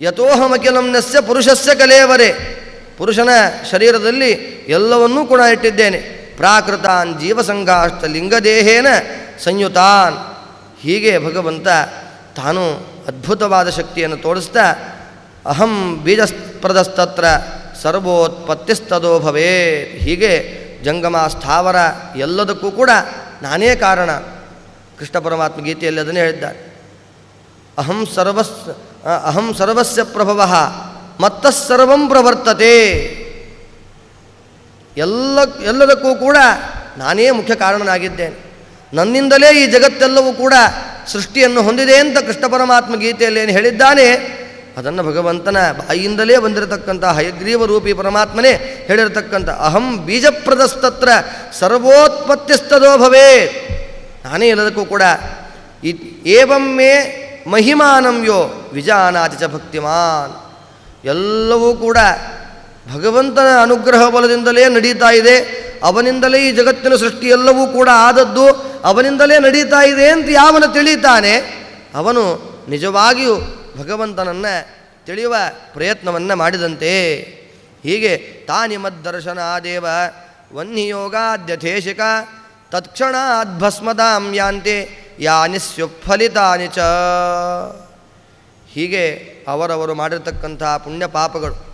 ಯಥೋಹಮಖಿಲಂ ನಸ್ಯ ಪುರುಷಸ್ಯ ಕಲೇವರೆ. ಪುರುಷನ ಶರೀರದಲ್ಲಿ ಎಲ್ಲವನ್ನೂ ಕೂಡ ಇಟ್ಟಿದ್ದೇನೆ. ಪ್ರಾಕೃತಾನ್ ಜೀವಸಂಘಾಷ್ಟ ಲಿಂಗದೇಹೇನ ಸಂಯುತಾನ್. ಹೀಗೆ ಭಗವಂತ ತಾನು ಅದ್ಭುತವಾದ ಶಕ್ತಿಯನ್ನು ತೋರಿಸ್ತಾ, ಅಹಂ ಬೀಜಸ್ಪ್ರದಸ್ತತ್ರ ಸರ್ವೋತ್ಪತ್ತಿಸ್ತದೋ ಭವೇ ಹೀಗೆ ಜಂಗಮ ಸ್ಥಾವರ ಎಲ್ಲದಕ್ಕೂ ಕೂಡ ನಾನೇ ಕಾರಣ. ಕೃಷ್ಣ ಪರಮಾತ್ಮ ಗೀತೆಯಲ್ಲಿ ಅದನ್ನೇ ಹೇಳಿದ್ದಾನೆ ಅಹಂ ಸರ್ವಸ್ ಅಹಂ ಸರ್ವಸ್ಯ ಪ್ರಭವ ಮತ್ತಸ್ಸರ್ವಂ ಪ್ರವರ್ತತೆ. ಎಲ್ಲ, ಎಲ್ಲದಕ್ಕೂ ಕೂಡ ನಾನೇ ಮುಖ್ಯ ಕಾರಣನಾಗಿದ್ದೇನೆ. ನನ್ನಿಂದಲೇ ಈ ಜಗತ್ತೆಲ್ಲವೂ ಕೂಡ ಸೃಷ್ಟಿಯನ್ನು ಹೊಂದಿದೆ ಅಂತ ಕೃಷ್ಣ ಪರಮಾತ್ಮ ಗೀತೆಯಲ್ಲಿ ಏನು ಹೇಳಿದ್ದಾನೆ, ಅದನ್ನು ಭಗವಂತನ ಬಾಯಿಯಿಂದಲೇ ಬಂದಿರತಕ್ಕಂಥ ಹಯಗ್ರೀವ ರೂಪಿ ಪರಮಾತ್ಮನೇ ಹೇಳಿರತಕ್ಕಂಥ ಅಹಂ ಬೀಜಪ್ರದಸ್ತತ್ರ ಸರ್ವೋತ್ಪತ್ತಿಸ್ತದೋ ಭವೇ ನಾನೇ ಎಲ್ಲದಕ್ಕೂ ಕೂಡ ಇ ಏವಮ್ಮೆ ಮಹಿಮಾನಂ ಯೋ ವಿಜಾನಾತಿ ಚ ಭಕ್ತಿಮಾನ್. ಎಲ್ಲವೂ ಕೂಡ ಭಗವಂತನ ಅನುಗ್ರಹ ಬಲದಿಂದಲೇ ನಡೀತಾ ಇದೆ. ಅವನಿಂದಲೇ ಈ ಜಗತ್ತಿನ ಸೃಷ್ಟಿ ಎಲ್ಲವೂ ಕೂಡ ಆದದ್ದು ಅವನಿಂದಲೇ ನಡೀತಾ ಇದೆ ಅಂತ ಯಾವನ ತಿಳಿತಾನೆ? ಅವನು ನಿಜವಾಗಿಯೂ ಭಗವಂತನನ್ನು ತಿಳಿಯುವ ಪ್ರಯತ್ನವನ್ನು ಮಾಡಿದಂತೆ. ಹೀಗೆ ತಾನಿ ಮದ್ದರ್ಶನ ದೇವ ವನ್ನಿಯೋಗಾದ್ಯಥೇಶಿಕ ತತ್ಕ್ಷಣಾತ್ ಭಸ್ಮದಾಂ ಯಾಂತೆ ಯಾನಿ ಸ್ಯುಫಲಿತಾನಿ ಚ. ಹೀಗೆ ಅವರವರು ಮಾಡಿರ್ತಕ್ಕಂಥ ಪುಣ್ಯ ಪಾಪಗಳು.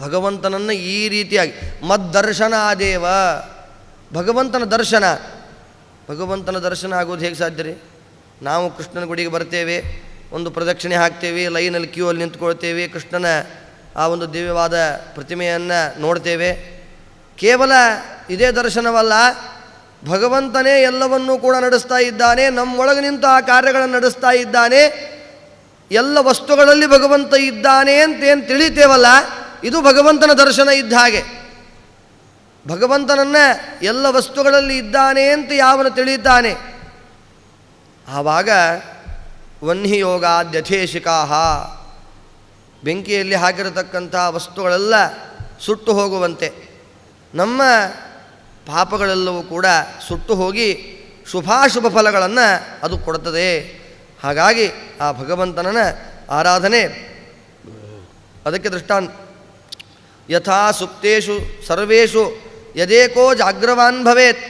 ಭಗವಂತನನ್ನು ಈ ರೀತಿಯಾಗಿ, ಮದ್ದರ್ಶನಾದೇವ. ಭಗವಂತನ ದರ್ಶನ. ಭಗವಂತನ ದರ್ಶನ ಆಗೋದು ಹೇಗೆ ಸಾಧ್ಯ ರೀ? ನಾವು ಕೃಷ್ಣನ ಗುಡಿಗೆ ಬರ್ತೇವೆ, ಒಂದು ಪ್ರದಕ್ಷಿಣೆ ಹಾಕ್ತೇವೆ, ಲೈನಲ್ಲಿ ಕ್ಯೂ ಅಲ್ಲಿ ನಿಂತ್ಕೊಳ್ತೇವೆ, ಕೃಷ್ಣನ ಆ ಒಂದು ದಿವ್ಯವಾದ ಪ್ರತಿಮೆಯನ್ನು ನೋಡ್ತೇವೆ. ಕೇವಲ ಇದೇ ದರ್ಶನವಲ್ಲ ಭಗವಂತನೇ ಎಲ್ಲವನ್ನೂ ಕೂಡ ನಡೆಸ್ತಾ ಇದ್ದಾನೆ, ನಮ್ಮೊಳಗೆ ನಿಂತು ಆ ಕಾರ್ಯಗಳನ್ನು ನಡೆಸ್ತಾ ಇದ್ದಾನೆ, ಎಲ್ಲ ವಸ್ತುಗಳಲ್ಲಿ ಭಗವಂತ ಇದ್ದಾನೆ ಅಂತೇನು ತಿಳಿತೇವಲ್ಲ, ಇದು ಭಗವಂತನ ದರ್ಶನ ಇದ್ದ ಹಾಗೆ. ಭಗವಂತನನ್ನ ಎಲ್ಲ ವಸ್ತುಗಳಲ್ಲಿ ಇದ್ದಾನೆ ಅಂತ ಯಾವನು ತಿಳಿಯುತ್ತಾನೆ ಆವಾಗ ವನ್ಹಿಯೋಗಾದ್ಯಥೇಶಿಕಾಹ ಬೆಂಕಿಯಲ್ಲಿ ಹಾಕಿರತಕ್ಕಂಥ ವಸ್ತುಗಳೆಲ್ಲ ಸುಟ್ಟು ಹೋಗುವಂತೆ. ನಮ್ಮ ಪಾಪಗಳೆಲ್ಲವೂ ಕೂಡ ಸುಟ್ಟು ಹೋಗಿ ಶುಭಾಶುಭ ಫಲಗಳನ್ನು ಅದು ಕೊಡುತ್ತದೆ ಹಾಗಾಗಿ ಆ ಭಗವಂತನನ ಆರಾಧನೆ ಅದಕ್ಕೆ ದೃಷ್ಟಾನ್. ಯಥಾ ಸುಪ್ತೇಷು ಸರ್ವೇಶು ಯದೇಕೋ ಜಾಗ್ರವಾನ್ ಭವೇತ್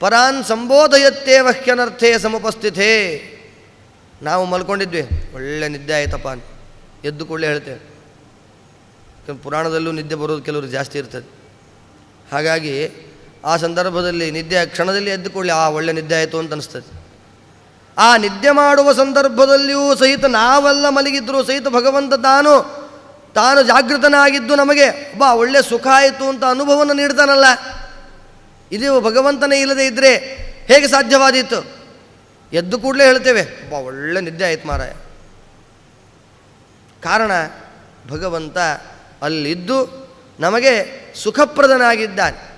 ಪರಾನ್ ಸಂಬೋಧಯತ್ತೇ ವಹ್ಯನರ್ಥೇ ಸಮುಪಸ್ಥಿತೇ. ನಾವು ಮಲ್ಕೊಂಡಿದ್ವಿ. ಒಳ್ಳೆ ನಿದ್ದೆ ಆಯ್ತಪ್ಪ ಎದ್ದು ಕೂಡಲೇ ಹೇಳ್ತೇವೆ. ಪುರಾಣದಲ್ಲೂ ನಿದ್ದೆ ಬರೋದು ಕೆಲವರು ಜಾಸ್ತಿ ಇರ್ತದೆ. ಹಾಗಾಗಿ ಆ ಸಂದರ್ಭದಲ್ಲಿ ನಿದ್ದೆ ಕ್ಷಣದಲ್ಲಿ ಎದ್ದು ಕೂಡಲೇ, ಆ, ಒಳ್ಳೆ ನಿದ್ದೆ ಆಯಿತು ಅಂತ ಅನಿಸ್ತದೆ. ಆ ನಿದ್ದೆ ಮಾಡುವ ಸಂದರ್ಭದಲ್ಲಿಯೂ ಸಹಿತ ನಾವೆಲ್ಲ ಮಲಗಿದ್ರು ಸಹಿತ ಭಗವಂತ ತಾನು ತಾನು ಜಾಗೃತನಾಗಿದ್ದು ನಮಗೆ, ಬಾ, ಒಳ್ಳೆ ಸುಖ ಆಯಿತು ಅಂತ ಅನುಭವವನ್ನು ನೀಡ್ತಾನಲ್ಲ. ಇದು ಭಗವಂತನೇ ಇಲ್ಲದೆ ಇದ್ದರೆ ಹೇಗೆ ಸಾಧ್ಯವಾದೀತು? ಎದ್ದು ಕೂಡಲೇ ಹೇಳ್ತೇವೆ, ಬಾ, ಒಳ್ಳೆ ನಿದ್ದೆ ಆಯ್ತು ಮಾರಾಯ. ಕಾರಣ, ಭಗವಂತ ಅಲ್ಲಿದ್ದು ನಮಗೆ ಸುಖಪ್ರದನಾಗಿದ್ದಾನೆ.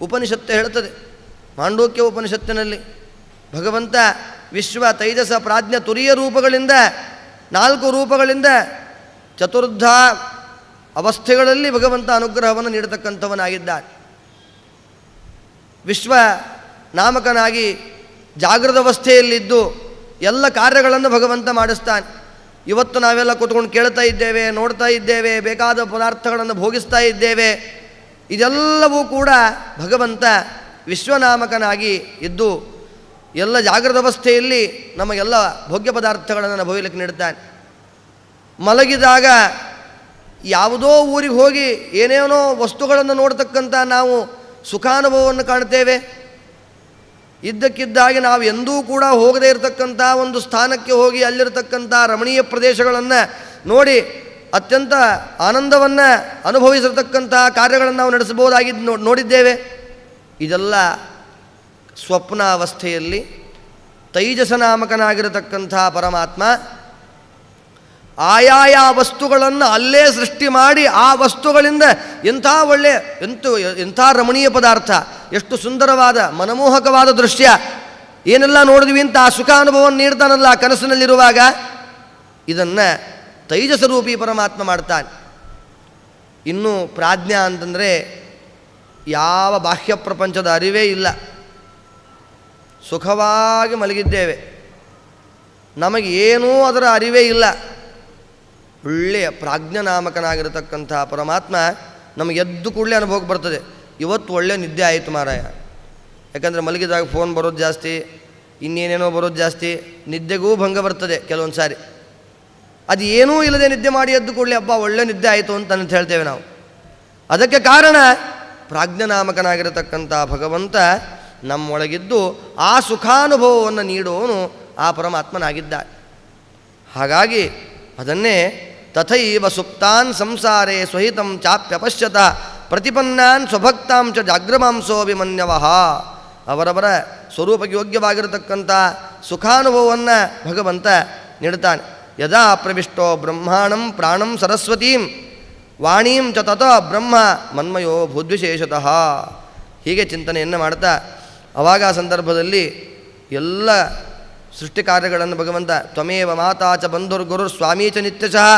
ಉಪನಿಷತ್ತು ಹೇಳ್ತದೆ ಮಾಂಡೋಕ್ಯ ಉಪನಿಷತ್ತಿನಲ್ಲಿ ಭಗವಂತ ವಿಶ್ವ ತೈಜಸ ಪ್ರಾಜ್ಞ ತುರಿಯ ರೂಪಗಳಿಂದ, ನಾಲ್ಕು ರೂಪಗಳಿಂದ ಚತುರ್ಧ ಅವಸ್ಥೆಗಳಲ್ಲಿ ಭಗವಂತ ಅನುಗ್ರಹವನ್ನು ನೀಡತಕ್ಕಂಥವನಾಗಿದ್ದಾನೆ. ವಿಶ್ವ ನಾಮಕನಾಗಿ ಜಾಗೃತ ಅವಸ್ಥೆಯಲ್ಲಿದ್ದು ಎಲ್ಲ ಕಾರ್ಯಗಳನ್ನು ಭಗವಂತ ಮಾಡಿಸ್ತಾನೆ. ಇವತ್ತು ನಾವೆಲ್ಲ ಕೂತ್ಕೊಂಡು ಕೇಳ್ತಾ ಇದ್ದೇವೆ, ನೋಡ್ತಾ ಇದ್ದೇವೆ, ಬೇಕಾದ ಪದಾರ್ಥಗಳನ್ನು ಭೋಗಿಸ್ತಾ ಇದ್ದೇವೆ ಇದೆಲ್ಲವೂ ಕೂಡ ಭಗವಂತ ವಿಶ್ವನಾಮಕನಾಗಿ ಇದ್ದು ಎಲ್ಲ ಜಾಗೃತ ಅವಸ್ಥೆಯಲ್ಲಿ ನಮಗೆಲ್ಲ ಭೋಗ್ಯ ಪದಾರ್ಥಗಳನ್ನು ಅನುಭವಿಲಿಕ್ಕೆ ನೀಡುತ್ತಾನೆ. ಮಲಗಿದಾಗ ಯಾವುದೋ ಊರಿಗೆ ಹೋಗಿ ಏನೇನೋ ವಸ್ತುಗಳನ್ನು ನೋಡ್ತಕ್ಕಂಥ ನಾವು ಸುಖಾನುಭವವನ್ನು ಕಾಣ್ತೇವೆ ಇದ್ದಕ್ಕಿದ್ದಾಗಿ ನಾವು ಎಂದೂ ಕೂಡ ಹೋಗದೇ ಇರತಕ್ಕಂಥ ಒಂದು ಸ್ಥಾನಕ್ಕೆ ಹೋಗಿ ಅಲ್ಲಿರತಕ್ಕಂಥ ರಮಣೀಯ ಪ್ರದೇಶಗಳನ್ನು ನೋಡಿ ಅತ್ಯಂತ ಆನಂದವನ್ನು ಅನುಭವಿಸಿರ್ತಕ್ಕಂಥ ಕಾರ್ಯಗಳನ್ನು ನಾವು ನಡೆಸಬಹುದಾಗಿದ್ದು ನೋ ನೋಡಿದ್ದೇವೆ. ಇದೆಲ್ಲ ಸ್ವಪ್ನಾವಸ್ಥೆಯಲ್ಲಿ ತೈಜಸನಾಮಕನಾಗಿರತಕ್ಕಂಥ ಪರಮಾತ್ಮ ಆಯಾಯ ವಸ್ತುಗಳನ್ನು ಅಲ್ಲೇ ಸೃಷ್ಟಿ ಮಾಡಿ ಆ ವಸ್ತುಗಳಿಂದ ಎಂಥ ಒಳ್ಳೆ ಎಂತು ಎಂಥ ರಮಣೀಯ ಪದಾರ್ಥ, ಎಷ್ಟು ಸುಂದರವಾದ ಮನಮೋಹಕವಾದ ದೃಶ್ಯ, ಏನೆಲ್ಲ ನೋಡಿದ್ವಿ ಅಂತ ಆ ಸುಖ ಅನುಭವವನ್ನು ನೀಡ್ತಾನಲ್ಲ ಕನಸಿನಲ್ಲಿರುವಾಗ, ಇದನ್ನು ತೈಜಸರೂಪಿ ಪರಮಾತ್ಮ ಮಾಡ್ತಾನೆ. ಇನ್ನು ಪ್ರಾಜ್ಞ ಅಂತಂದರೆ ಯಾವ ಬಾಹ್ಯ ಪ್ರಪಂಚದ ಅರಿವೇ ಇಲ್ಲ. ಸುಖವಾಗಿ ಮಲಗಿದ್ದೇವೆ. ನಮಗೆ ಏನೂ ಅದರ ಅರಿವೇ ಇಲ್ಲ. ಒಳ್ಳೆಯ ಪ್ರಾಜ್ಞನಾಮಕನಾಗಿರತಕ್ಕಂಥ ಪರಮಾತ್ಮ ನಮಗೆ ಎದ್ದು ಕೂಡಲೇ ಅನುಭವಕ್ಕೆ ಬರ್ತದೆ. ಇವತ್ತು ಒಳ್ಳೆಯ ನಿದ್ದೆ ಆಯಿತು ಮಾರಾಯ. ಯಾಕಂದರೆ ಮಲಗಿದಾಗ ಫೋನ್ ಬರೋದು ಜಾಸ್ತಿ, ಇನ್ನೇನೇನೋ ಬರೋದು ಜಾಸ್ತಿ, ನಿದ್ದೆಗೂ ಭಂಗ ಬರ್ತದೆ ಕೆಲವೊಂದು ಸಾರಿ ಅದು ಏನೂ ಇಲ್ಲದೆ ನಿದ್ದೆ ಮಾಡಿ ಎದ್ದು ಕೂಡಲೇ, ಅಬ್ಬ, ಒಳ್ಳೆ ನಿದ್ದೆ ಆಯಿತು ಅಂತ ಅಂತ ಹೇಳ್ತೇವೆ ನಾವು. ಅದಕ್ಕೆ ಕಾರಣ, ಪ್ರಾಜ್ಞನಾಮಕನಾಗಿರತಕ್ಕಂಥ ಭಗವಂತ ನಮ್ಮೊಳಗಿದ್ದು ಆ ಸುಖಾನುಭವವನ್ನು ನೀಡುವವನು ಆ ಪರಮಾತ್ಮನಾಗಿದ್ದ ಹಾಗಾಗಿ ಅದನ್ನೇ ತಥೈವ ಸುಪ್ತಾನ್ ಸಂಸಾರೇ ಸ್ವಹಿತಂ ಚಾಪ್ಯಪಶ್ಯತ ಪ್ರತಿಪನ್ನಾನ್ ಸ್ವಭಕ್ತಾಂಶ ಚ ಜಾಗ್ರಮಾಂಸೋಭಿಮನ್ಯವಃ ಅವರವರ ಸ್ವರೂಪಕ್ಕೆ ಯೋಗ್ಯವಾಗಿರತಕ್ಕಂಥ ಸುಖಾನುಭವವನ್ನು ಭಗವಂತ ನೀಡುತ್ತಾನೆ. ಯದಾ ಪ್ರವಿಷ್ಟೋ ಬ್ರಹ್ಮಾಣಂ ಪ್ರಾಣಂ ಸರಸ್ವತೀಂ ವಾಣೀಂ ಚ ತತ ಬ್ರಹ್ಮ ಮನ್ಮಯೋ ಭೂದ್ವಿಶೇಷತಃ ಹೀಗೆ ಚಿಂತನೆಯನ್ನು ಮಾಡ್ತಾ, ಅವಾಗ ಆ ಸಂದರ್ಭದಲ್ಲಿ ಎಲ್ಲ ಸೃಷ್ಟಿ ಕಾರ್ಯಗಳನ್ನು ಭಗವಂತ ತ್ವಮೇವ ಮಾತಾ ಚ ಬಂಧುರ್ಗುರು ಸ್ವಾಮೀ ಚ ನಿತ್ಯಶಃ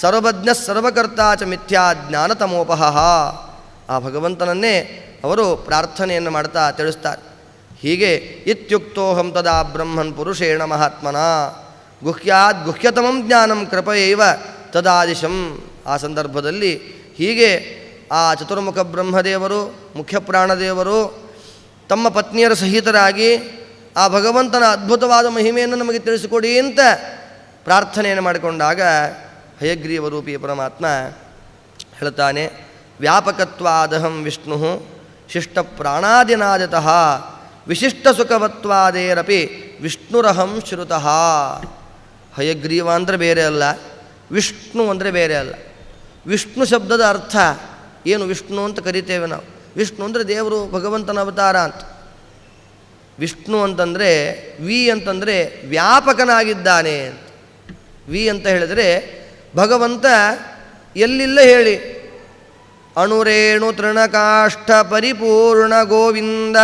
ಸರ್ವಜ್ಞ ಸರ್ವಕರ್ತ ಚ ಮಿಥ್ಯಾ ಜ್ಞಾನತಮೋಪಹ। ಆ ಭಗವಂತನನ್ನೇ ಅವರು ಪ್ರಾರ್ಥನೆಯನ್ನು ಮಾಡ್ತಾ ತಿಳಿಸ್ತಾರೆ. ಹೀಗೆ ಇತ್ಯುಕ್ತೋಹಂ ತದಾ ಬ್ರಹ್ಮನ್ ಪುರುಷೇಣ ಮಹಾತ್ಮನ। ಗುಹ್ಯಾದ್ ಗುಹ್ಯತಮಂ ಜ್ಞಾನಂ ಕೃಪಯೈವ ತದಾದಿಶಂ. ಆ ಸಂದರ್ಭದಲ್ಲಿ ಹೀಗೆ ಆ ಚತುರ್ಮುಖ ಬ್ರಹ್ಮದೇವರು, ಮುಖ್ಯ ಪ್ರಾಣದೇವರು, ತಮ್ಮ ಪತ್ನಿಯರ ಸಹಿತರಾಗಿ ಆ ಭಗವಂತನ ಅದ್ಭುತವಾದ ಮಹಿಮೆಯನ್ನು ನಮಗೆ ತಿಳಿಸಿಕೊಡಿ ಅಂತ ಪ್ರಾರ್ಥನೆಯನ್ನು ಮಾಡಿಕೊಂಡಾಗ ಹಯಗ್ರೀವ ರೂಪಿ ಪರಮಾತ್ಮ ಹೇಳ್ತಾನೆ, ವ್ಯಾಪಕತ್ವಾದಹಂ ವಿಷ್ಣು ಶಿಷ್ಟ ಪ್ರಾಣಾದಿನಾದಿತಃ ವಿಶಿಷ್ಟ ಸುಖವತ್ವಾದೇರಪಿ ವಿಷ್ಣುರಹಂ ಶ್ರುತಃ. ಹಯಗ್ರೀವ ಅಂದರೆ ಬೇರೆ ಅಲ್ಲ, ವಿಷ್ಣು ಅಂದರೆ ಬೇರೆ ಅಲ್ಲ. ವಿಷ್ಣು ಶಬ್ದದ ಅರ್ಥ ಏನು? ವಿಷ್ಣು ಅಂತ ಕರಿತೇವೆ ನಾವು. ವಿಷ್ಣು ಅಂದರೆ ದೇವರು, ಭಗವಂತನ ಅವತಾರ ಅಂತ. ವಿಷ್ಣು ಅಂತಂದರೆ ವಿ ಅಂತಂದರೆ ವ್ಯಾಪಕನಾಗಿದ್ದಾನೆ ಅಂತ. ವಿ ಅಂತ ಹೇಳಿದರೆ ಭಗವಂತ ಎಲ್ಲಿಲ್ಲ ಹೇಳಿ. ಅಣುರೇಣು ತೃಣಕಾಷ್ಠ ಪರಿಪೂರ್ಣ ಗೋವಿಂದ.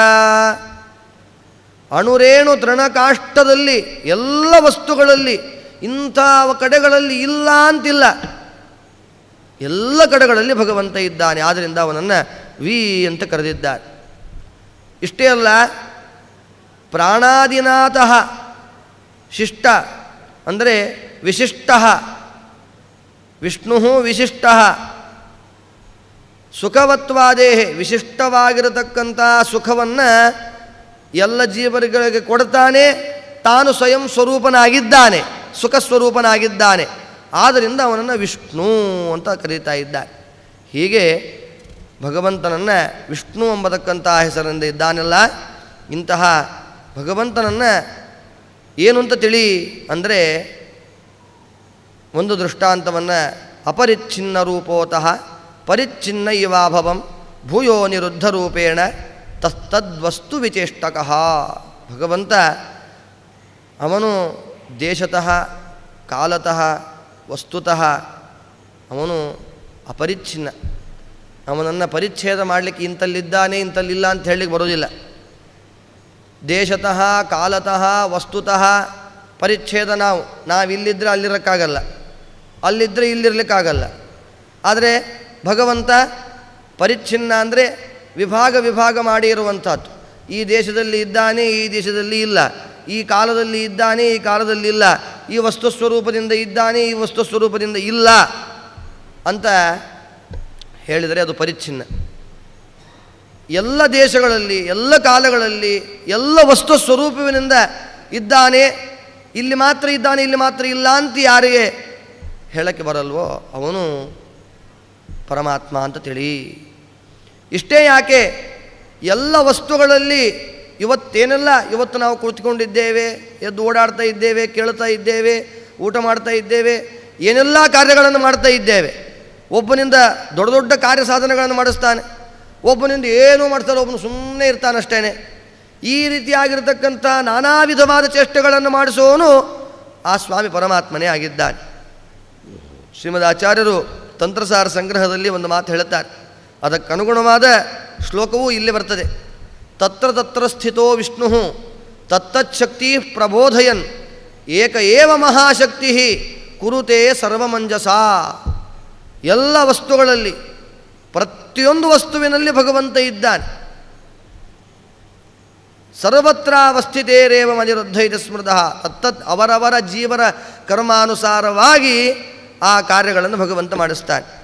ಅಣುರೇಣು ತೃಣಕಾಷ್ಟದಲ್ಲಿ ಎಲ್ಲ ವಸ್ತುಗಳಲ್ಲಿ ಇಂಥ ಕಡೆಗಳಲ್ಲಿ ಇಲ್ಲ ಅಂತಿಲ್ಲ. ಎಲ್ಲ ಕಡೆಗಳಲ್ಲಿ ಭಗವಂತ ಇದ್ದಾನೆ. ಆದ್ದರಿಂದ ಅವನನ್ನು ವಿ ಅಂತ ಕರೆದಿದ್ದಾರೆ. ಇಷ್ಟೇ ಅಲ್ಲ ಪ್ರಾಣಾದಿನಾಥ ಶಿಷ್ಟ ಅಂದರೆ ವಿಶಿಷ್ಟ ವಿಷ್ಣು ವಿಶಿಷ್ಟ, ಸುಖವತ್ವಾದೇಹೆ ವಿಶಿಷ್ಟವಾಗಿರತಕ್ಕಂಥ ಸುಖವನ್ನು ಎಲ್ಲ ಜೀವರುಗಳಿಗೆ ಕೊಡ್ತಾನೆ, ತಾನು ಸ್ವಯಂ ಸ್ವರೂಪನಾಗಿದ್ದಾನೆ, ಸುಖ ಸ್ವರೂಪನಾಗಿದ್ದಾನೆ. ಆದ್ದರಿಂದ ಅವನನ್ನು ವಿಷ್ಣು ಅಂತ ಕರೀತಾ ಇದ್ದಾರೆ ಹೀಗೆ ಭಗವಂತನನ್ನು ವಿಷ್ಣು ಎಂಬತಕ್ಕಂಥ ಹೆಸರಿಂದ ಇದ್ದಾನೆಲ್ಲ, ಇಂತಹ ಭಗವಂತನನ್ನು ಏನು ಅಂತ ತಿಳಿ ಅಂದರೆ ಒಂದು ದೃಷ್ಟಾಂತವನ್ನು ಅಪರಿಚ್ಛಿನ್ನ ರೂಪೋತಃ, ಪರಿಚ್ಛಿನ್ನ ಇವಾಭವಂ ಭೂಯೋ ನಿರುದ್ಧ ರೂಪೇಣ ತಸ್ತದ್ವಸ್ತು ವಿಚೇಷ್ಟಕಃ. ಭಗವಂತ ಅವನು ದೇಶತಃ, ಕಾಲತಃ, ವಸ್ತುತಃ ಅವನು ಅಪರಿಚ್ಛಿನ್ನ. ಅವನನ್ನು ಪರಿಚ್ಛೇದ ಮಾಡಲಿಕ್ಕೆ ಇಂತಲ್ಲಿದ್ದಾನೆ ಇಂಥಲ್ಲಿಲ್ಲ ಅಂತ ಹೇಳಲಿಕ್ಕೆ ಬರೋದಿಲ್ಲ. ದೇಶತಃ, ಕಾಲತಃ, ವಸ್ತುತಃ ಪರಿಚ್ಛೇದ ನಾವು. ನಾವಿಲ್ಲಿದ್ದರೆ ಅಲ್ಲಿರೋಕ್ಕಾಗಲ್ಲ. ಅಲ್ಲಿದ್ದರೆ ಇಲ್ಲಿರಲಿಕ್ಕಾಗಲ್ಲ. ಆದರೆ ಭಗವಂತ ಪರಿಚ್ಛಿನ್ನ ಅಂದರೆ ವಿಭಾಗ ವಿಭಾಗ ಮಾಡಿ ಈ ದೇಶದಲ್ಲಿ ಇದ್ದಾನೆ, ಈ ದೇಶದಲ್ಲಿ ಇಲ್ಲ. ಈ ಕಾಲದಲ್ಲಿ ಇದ್ದಾನೆ, ಈ ಕಾಲದಲ್ಲಿ ಇಲ್ಲ. ಈ ವಸ್ತು ಸ್ವರೂಪದಿಂದ ಇದ್ದಾನೆ, ಈ ವಸ್ತು ಸ್ವರೂಪದಿಂದ ಇಲ್ಲ ಅಂತ ಹೇಳಿದರೆ ಅದು ಪರಿಚ್ಛಿನ್ನ. ಎಲ್ಲ ದೇಶಗಳಲ್ಲಿ, ಎಲ್ಲ ಕಾಲಗಳಲ್ಲಿ, ಎಲ್ಲ ವಸ್ತು ಸ್ವರೂಪವಿನಿಂದ ಇದ್ದಾನೆ, ಇಲ್ಲಿ ಮಾತ್ರ ಇದ್ದಾನೆ, ಇಲ್ಲಿ ಮಾತ್ರ ಇಲ್ಲ ಅಂತ ಯಾರಿಗೆ ಹೇಳಕ್ಕೆ ಬರಲ್ವೋ ಅವನು ಪರಮಾತ್ಮ ಅಂತ ತಿಳಿ. ಇಷ್ಟೇ ಯಾಕೆ? ಎಲ್ಲ ವಸ್ತುಗಳಲ್ಲಿ ಇವತ್ತೇನೆಲ್ಲ ಇವತ್ತು ನಾವು ಕುಳಿತುಕೊಂಡಿದ್ದೇವೆ, ಎದ್ದು ಓಡಾಡ್ತಾ ಇದ್ದೇವೆ, ಕೇಳ್ತಾ ಇದ್ದೇವೆ, ಊಟ ಮಾಡ್ತಾ ಇದ್ದೇವೆ, ಏನೆಲ್ಲ ಕಾರ್ಯಗಳನ್ನು ಮಾಡ್ತಾ ಇದ್ದೇವೆ. ಒಬ್ಬನಿಂದ ದೊಡ್ಡ ದೊಡ್ಡ ಕಾರ್ಯ ಸಾಧನೆಗಳನ್ನು ಮಾಡಿಸ್ತಾನೆ. ಒಬ್ಬನಿಂದ ಏನೂ ಮಾಡ್ತಾರೆ ಒಬ್ಬನು ಸುಮ್ಮನೆ ಇರ್ತಾನಷ್ಟೇ ಈ ರೀತಿಯಾಗಿರ್ತಕ್ಕಂಥ ನಾನಾ ವಿಧವಾದ ಚೇಷ್ಟೆಗಳನ್ನು ಮಾಡಿಸೋನು ಆ ಸ್ವಾಮಿ ಪರಮಾತ್ಮನೇ ಆಗಿದ್ದಾನೆ. ಶ್ರೀಮದ್ ಆಚಾರ್ಯರು ತಂತ್ರಸಾರ ಸಂಗ್ರಹದಲ್ಲಿ ಒಂದು ಮಾತು ಹೇಳುತ್ತಾರೆ ಅದಕ್ಕನುಗುಣವಾದ ಶ್ಲೋಕವೂ ಇಲ್ಲಿ ಬರ್ತದೆ. ತತ್ರ ತತ್ರ ಸ್ಥಿತೋ ವಿಷ್ಣು ತತ್ತಚ್ಛಕ್ತಿ ಪ್ರಬೋಧಯನ್, ಏಕ ಏವ ಮಹಾಶಕ್ತಿ ಕುರುತೆ ಸರ್ವಮಂಜಸ. ಎಲ್ಲ ವಸ್ತುಗಳಲ್ಲಿ, ಪ್ರತಿಯೊಂದು ವಸ್ತುವಿನಲ್ಲಿ ಭಗವಂತ ಇದ್ದಾನೆ. ಸರ್ವತ್ರ ಅವಸ್ಥಿತೇರೇವ ಅನಿರುದ್ಧಯಿತ ಸ್ಮೃತಃ, ತತ್ತತ್ ಅವರವರ ಜೀವನ ಕರ್ಮಾನುಸಾರವಾಗಿ ಆ ಕಾರ್ಯಗಳನ್ನು ಭಗವಂತ ಮಾಡಿಸ್ತಾನೆ.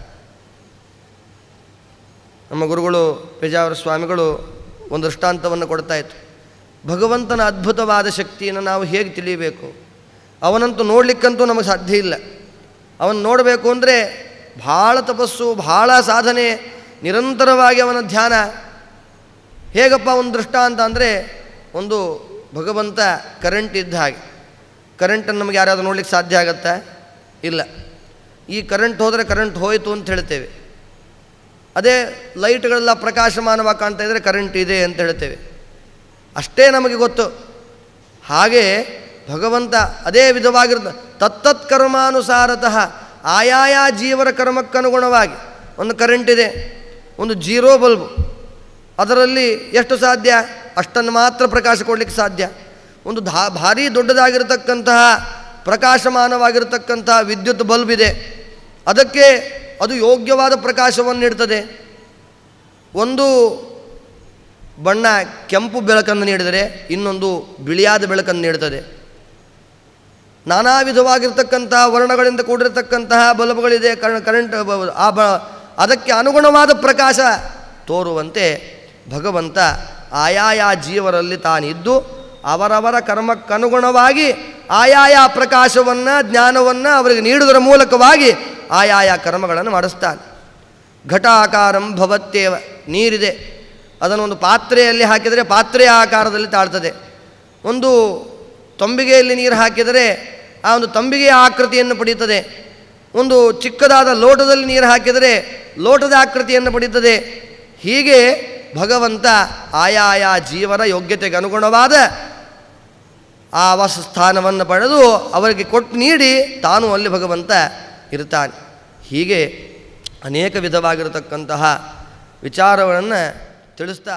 ನಮ್ಮ ಗುರುಗಳು ಪೇಜಾವರ ಸ್ವಾಮಿಗಳು ಒಂದು ದೃಷ್ಟಾಂತವನ್ನು ಕೊಡ್ತಾ ಇತ್ತು ಭಗವಂತನ ಅದ್ಭುತವಾದ ಶಕ್ತಿಯನ್ನು ನಾವು ಹೇಗೆ ತಿಳಿಯಬೇಕು? ಅವನಂತೂ ನೋಡಲಿಕ್ಕಂತೂ ನಮಗೆ ಸಾಧ್ಯ ಇಲ್ಲ. ಅವನು ನೋಡಬೇಕು ಅಂದರೆ ಭಾಳ ತಪಸ್ಸು, ಭಾಳ ಸಾಧನೆ, ನಿರಂತರವಾಗಿ ಅವನ ಧ್ಯಾನ. ಹೇಗಪ್ಪ ಒಂದು ದೃಷ್ಟಾಂತ ಅಂದರೆ ಒಂದು ಭಗವಂತ ಕರೆಂಟ್ ಇದ್ದ ಹಾಗೆ. ಕರೆಂಟನ್ನು ನಮಗೆ ಯಾರಾದರೂ ನೋಡ್ಲಿಕ್ಕೆ ಸಾಧ್ಯ ಆಗತ್ತಾ? ಇಲ್ಲ. ಈ ಕರೆಂಟ್ ಹೋದರೆ ಕರೆಂಟ್ ಹೋಯಿತು ಅಂತ ಹೇಳ್ತೇವೆ. ಅದೇ ಲೈಟ್ಗಳೆಲ್ಲ ಪ್ರಕಾಶಮಾನವಾಗಿ ಕಾಣ್ತಾ ಇದ್ದರೆ ಕರೆಂಟ್ ಇದೆ ಅಂತ ಹೇಳ್ತೇವೆ. ಅಷ್ಟೇ ನಮಗೆ ಗೊತ್ತು. ಹಾಗೆ ಭಗವಂತ ಅದೇ ವಿಧವಾಗಿರ್ತ ತತ್ತತ್ ಕರ್ಮಾನುಸಾರತಃ ಆಯಾಯ ಜೀವರ ಕರ್ಮಕ್ಕನುಗುಣವಾಗಿ ಒಂದು ಕರೆಂಟ್ ಇದೆ, ಒಂದು ಜೀರೋ ಬಲ್ಬು. ಅದರಲ್ಲಿ ಎಷ್ಟು ಸಾಧ್ಯ? ಅಷ್ಟನ್ನು ಮಾತ್ರ ಪ್ರಕಾಶ ಕೊಡಲಿಕ್ಕೆ ಸಾಧ್ಯ. ಒಂದು ಧಾ, ಭಾರೀ ದೊಡ್ಡದಾಗಿರತಕ್ಕಂತಹ ಪ್ರಕಾಶಮಾನವಾಗಿರತಕ್ಕಂತಹ ವಿದ್ಯುತ್ ಬಲ್ಬ್ ಇದೆ ಅದಕ್ಕೆ ಅದು ಯೋಗ್ಯವಾದ ಪ್ರಕಾಶವನ್ನು ನೀಡ್ತದೆ. ಒಂದು ಬಣ್ಣ ಕೆಂಪು ಬೆಳಕನ್ನು ನೀಡಿದರೆ ಇನ್ನೊಂದು ಬಿಳಿಯಾದ ಬೆಳಕನ್ನು ನೀಡುತ್ತದೆ ನಾನಾ ವಿಧವಾಗಿರ್ತಕ್ಕಂತಹ ವರ್ಣಗಳಿಂದ ಕೂಡಿರತಕ್ಕಂತಹ ಬಲ್ಬ್ಗಳಿದೆ ಕರೆಂಟ್ ಆ ಬ, ಅದಕ್ಕೆ ಅನುಗುಣವಾದ ಪ್ರಕಾಶ ತೋರುವಂತೆ ಭಗವಂತ ಆಯಾಯ ಜೀವರಲ್ಲಿ ತಾನಿದ್ದು ಅವರವರ ಕರ್ಮಕ್ಕನುಗುಣವಾಗಿ ಆಯಾಯ ಪ್ರಕಾಶವನ್ನು, ಜ್ಞಾನವನ್ನು ಅವರಿಗೆ ನೀಡುವುದರ ಮೂಲಕವಾಗಿ ಆಯಾಯ ಕರ್ಮಗಳನ್ನು ಮಾಡಿಸ್ತಾನೆ. ಘಟಾಕಾರಂ ಭವತ್ತೇವ ನೀರಿದೆ. ಅದನ್ನು ಒಂದು ಪಾತ್ರೆಯಲ್ಲಿ ಹಾಕಿದರೆ ಪಾತ್ರೆಯ ಆಕಾರದಲ್ಲಿ ತಾಳ್ತದೆ. ಒಂದು ತಂಬಿಗೆಯಲ್ಲಿ ನೀರು ಹಾಕಿದರೆ ಆ ಒಂದು ತಂಬಿಗೆಯ ಆಕೃತಿಯನ್ನು ಪಡೆಯುತ್ತದೆ ಒಂದು ಚಿಕ್ಕದಾದ ಲೋಟದಲ್ಲಿ ನೀರು ಹಾಕಿದರೆ ಲೋಟದ ಆಕೃತಿಯನ್ನು ಪಡೆಯುತ್ತದೆ ಹೀಗೆ ಭಗವಂತ ಆಯಾಯ ಜೀವನ ಯೋಗ್ಯತೆಗೆ ಅನುಗುಣವಾದ ಆ ವಾಸಸ್ಥಾನವನ್ನು ಪಡೆದು ಅವರಿಗೆ ಕೊಟ್ಟು ನೀಡಿ ತಾನು ಅಲ್ಲಿ ಭಗವಂತ ಇರ್ತಾನೆ ಹೀಗೆ ಅನೇಕ ವಿಧವಾಗಿರತಕ್ಕಂತಹ ವಿಚಾರಗಳನ್ನು ತಿಳಿಸ್ತಾ